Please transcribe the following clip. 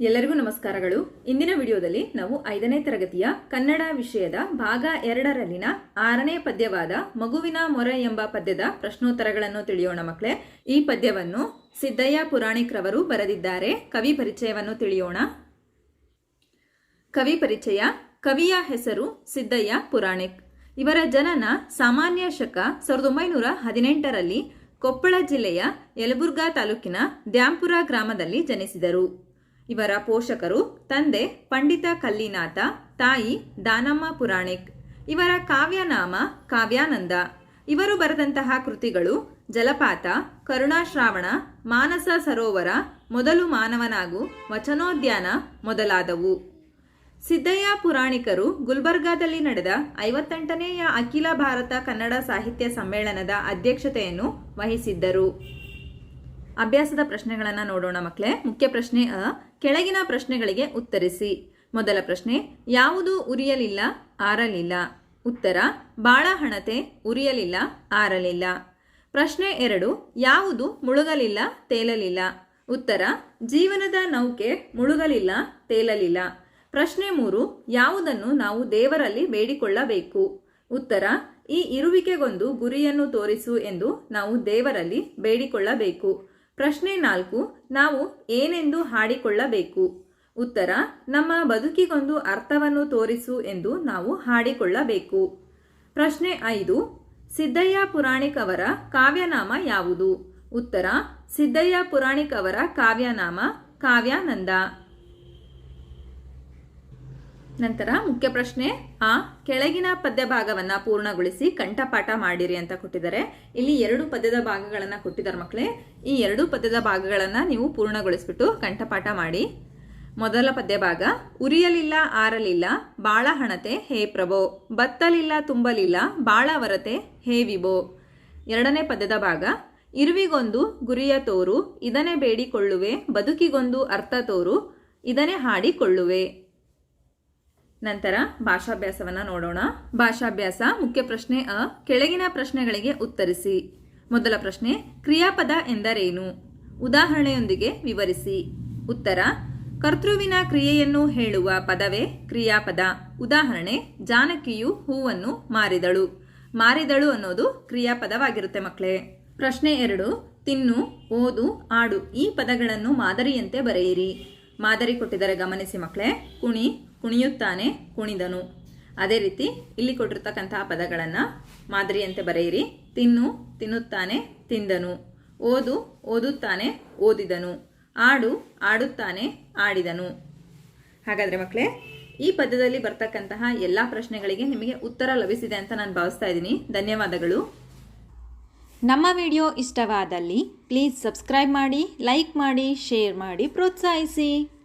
ಎಲ್ಲರಿಗೂ ನಮಸ್ಕಾರಗಳು. ಇಂದಿನ ವಿಡಿಯೋದಲ್ಲಿ ನಾವು ಐದನೇ ತರಗತಿಯ ಕನ್ನಡ ವಿಷಯದ ಭಾಗ ಎರಡರಲ್ಲಿನ ಆರನೇ ಪದ್ಯವಾದ ಮಗುವಿನ ಮೊರೆ ಎಂಬ ಪದ್ಯದ ಪ್ರಶ್ನೋತ್ತರಗಳನ್ನು ತಿಳಿಯೋಣ ಮಕ್ಕಳೇ. ಈ ಪದ್ಯವನ್ನು ಸಿದ್ದಯ್ಯ ಪುರಾಣಿಕ್ರವರು ಬರೆದಿದ್ದಾರೆ. ಕವಿ ಪರಿಚಯವನ್ನು ತಿಳಿಯೋಣ. ಕವಿ ಪರಿಚಯ, ಕವಿಯ ಹೆಸರು ಸಿದ್ದಯ್ಯ ಪುರಾಣಿಕ್. ಇವರ ಜನನ ಸಾಮಾನ್ಯ ಶಕ ಸಾವಿರದ ಒಂಬೈನೂರ ಹದಿನೆಂಟರಲ್ಲಿ ಕೊಪ್ಪಳ ಜಿಲ್ಲೆಯ ಯಲಬುರ್ಗಾ ತಾಲೂಕಿನ ದ್ಯಾಂಪುರ ಗ್ರಾಮದಲ್ಲಿ ಜನಿಸಿದರು. ಇವರ ಪೋಷಕರು ತಂದೆ ಪಂಡಿತ ಕಲ್ಲಿನಾಥ, ತಾಯಿ ದಾನಮ್ಮ ಪುರಾಣಿಕ್. ಇವರ ಕಾವ್ಯನಾಮ ಕಾವ್ಯಾನಂದ. ಇವರು ಬರೆದಂತಹ ಕೃತಿಗಳು ಜಲಪಾತ ಕರುಣಾಶ್ರಾವಣ ಮಾನಸ ಸರೋವರ ಮೊದಲು ಮಾನವನಾಗು, ವಚನೋದ್ಯಾನ ಮೊದಲಾದವು. ಸಿದ್ದಯ್ಯ ಪುರಾಣಿಕರು ಗುಲ್ಬರ್ಗಾದಲ್ಲಿ ನಡೆದ ಐವತ್ತೆಂಟನೆಯ ಅಖಿಲ ಭಾರತ ಕನ್ನಡ ಸಾಹಿತ್ಯ ಸಮ್ಮೇಳನದ ಅಧ್ಯಕ್ಷತೆಯನ್ನು ವಹಿಸಿದ್ದರು. ಅಭ್ಯಾಸದ ಪ್ರಶ್ನೆಗಳನ್ನು ನೋಡೋಣ ಮಕ್ಕಳೇ ಮುಖ್ಯ ಪ್ರಶ್ನೆ ಅ, ಕೆಳಗಿನ ಪ್ರಶ್ನೆಗಳಿಗೆ ಉತ್ತರಿಸಿ. ಮೊದಲ ಪ್ರಶ್ನೆ, ಯಾವುದು ಉರಿಯಲಿಲ್ಲ, ಆರಲಿಲ್ಲ? ಉತ್ತರ, ಬಾಳ ಹಣತೆ, ಉರಿಯಲಿಲ್ಲ, ಆರಲಿಲ್ಲ. ಪ್ರಶ್ನೆ ಎರಡು, ಯಾವುದು ಮುಳುಗಲಿಲ್ಲ, ತೇಲಲಿಲ್ಲ? ಉತ್ತರ, ಜೀವನದ ನೌಕೆ ಮುಳುಗಲಿಲ್ಲ, ತೇಲಲಿಲ್ಲ. ಪ್ರಶ್ನೆ ಮೂರು, ಯಾವುದನ್ನು ನಾವು ದೇವರಲ್ಲಿ ಬೇಡಿಕೊಳ್ಳಬೇಕು? ಉತ್ತರ, ಈ ಇರುವಿಕೆಗೊಂದು ಗುರಿಯನ್ನು ತೋರಿಸು ಎಂದು ನಾವು ದೇವರಲ್ಲಿ ಬೇಡಿಕೊಳ್ಳಬೇಕು. ಪ್ರಶ್ನೆ ನಾಲ್ಕು, ನಾವು ಏನೆಂದು ಹಾಡಿಕೊಳ್ಳಬೇಕು? ಉತ್ತರ, ನಮ್ಮ ಬದುಕಿಗೊಂದು ಅರ್ಥವನ್ನು ತೋರಿಸು ಎಂದು ನಾವು ಹಾಡಿಕೊಳ್ಳಬೇಕು. ಪ್ರಶ್ನೆ ಐದು, ಸಿದ್ದಯ್ಯ ಪುರಾಣಿಕ್ ಅವರ ಕಾವ್ಯನಾಮ ಯಾವುದು? ಉತ್ತರ, ಸಿದ್ದಯ್ಯ ಪುರಾಣಿಕ್ ಅವರ ಕಾವ್ಯನಾಮ ಕಾವ್ಯಾನಂದ. ನಂತರ ಮುಖ್ಯ ಪ್ರಶ್ನೆ, ಆ, ಕೆಳಗಿನ ಪದ್ಯ ಭಾಗವನ್ನ ಪೂರ್ಣಗೊಳಿಸಿ ಕಂಠಪಾಠ ಮಾಡಿರಿ ಅಂತ ಕೊಟ್ಟಿದ್ದಾರೆ. ಇಲ್ಲಿ ಎರಡು ಪದ್ಯದ ಭಾಗಗಳನ್ನ ಕೊಟ್ಟಿದ್ದಾರೆ ಮಕ್ಕಳೇ ಈ ಎರಡು ಪದ್ಯದ ಭಾಗಗಳನ್ನ ನೀವು ಪೂರ್ಣಗೊಳಿಸ್ಬಿಟ್ಟು ಕಂಠಪಾಠ ಮಾಡಿ. ಮೊದಲ ಪದ್ಯ ಭಾಗ, ಉರಿಯಲಿಲ್ಲ, ಆರಲಿಲ್ಲ, ಬಾಳ ಹಣತೆ, ಹೇ ಪ್ರಭೋ. ಬತ್ತಲಿಲ್ಲ, ತುಂಬಲಿಲ್ಲ, ಬಾಳ ವರತೆ, ಹೇ ವಿಭೋ. ಎರಡನೇ ಪದ್ಯದ ಭಾಗ, ಇರುವಿಗೊಂದು ಗುರಿಯ ತೋರು, ಇದನ್ನೇ ಬೇಡಿಕೊಳ್ಳುವೆ, ಬದುಕಿಗೊಂದು ಅರ್ಥ ತೋರು, ಇದನ್ನೇ ಹಾಡಿಕೊಳ್ಳುವೆ. ನಂತರ ಭಾಷಾಭ್ಯಾಸವನ್ನ ನೋಡೋಣ. ಭಾಷಾಭ್ಯಾಸ ಮುಖ್ಯ ಪ್ರಶ್ನೆ ಅ, ಕೆಳಗಿನ ಪ್ರಶ್ನೆಗಳಿಗೆ ಉತ್ತರಿಸಿ. ಮೊದಲ ಪ್ರಶ್ನೆ, ಕ್ರಿಯಾಪದ ಎಂದರೇನು? ಉದಾಹರಣೆಯೊಂದಿಗೆ ವಿವರಿಸಿ. ಉತ್ತರ, ಕರ್ತೃವಿನ ಕ್ರಿಯೆಯನ್ನು ಹೇಳುವ ಪದವೇ ಕ್ರಿಯಾಪದ. ಉದಾಹರಣೆ, ಜಾನಕಿಯು ಹೂವನ್ನು ಮಾರಿದಳು. ಮಾರಿದಳು ಅನ್ನೋದು ಕ್ರಿಯಾಪದವಾಗಿರುತ್ತೆ ಮಕ್ಕಳೇ ಪ್ರಶ್ನೆ ಎರಡು, ತಿನ್ನು, ಓದು, ಆಡು ಈ ಪದಗಳನ್ನು ಮಾದರಿಯಂತೆ ಬರೆಯಿರಿ. ಮಾದರಿ ಕೊಟ್ಟಿದ್ದಾರೆ ಗಮನಿಸಿ ಮಕ್ಕಳೇ ಕುಣಿ ಕುಣಿಯುತ್ತಾನೆ, ಕುಣಿದನು. ಅದೇ ರೀತಿ ಇಲ್ಲಿ ಕೊಟ್ಟಿರ್ತಕ್ಕಂತಹ ಪದಗಳನ್ನು ಮಾದರಿಯಂತೆ ಬರೆಯಿರಿ. ತಿನ್ನು, ತಿನ್ನುತ್ತಾನೆ, ತಿಂದನು. ಓದು, ಓದುತ್ತಾನೆ, ಓದಿದನು. ಆಡು, ಆಡುತ್ತಾನೆ, ಆಡಿದನು. ಹಾಗಾದರೆ ಮಕ್ಕಳೇ ಈ ಪದ್ಯದಲ್ಲಿ ಬರ್ತಕ್ಕಂತಹ ಎಲ್ಲ ಪ್ರಶ್ನೆಗಳಿಗೆ ನಿಮಗೆ ಉತ್ತರ ಲಭಿಸಿದೆ ಅಂತ ನಾನು ಭಾವಿಸ್ತಾ ಇದ್ದೀನಿ. ಧನ್ಯವಾದಗಳು. ನಮ್ಮ ವಿಡಿಯೋ ಇಷ್ಟವಾದಲ್ಲಿ ಪ್ಲೀಸ್ ಸಬ್ಸ್ಕ್ರೈಬ್ ಮಾಡಿ, ಲೈಕ್ ಮಾಡಿ, ಶೇರ್ ಮಾಡಿ, ಪ್ರೋತ್ಸಾಹಿಸಿ.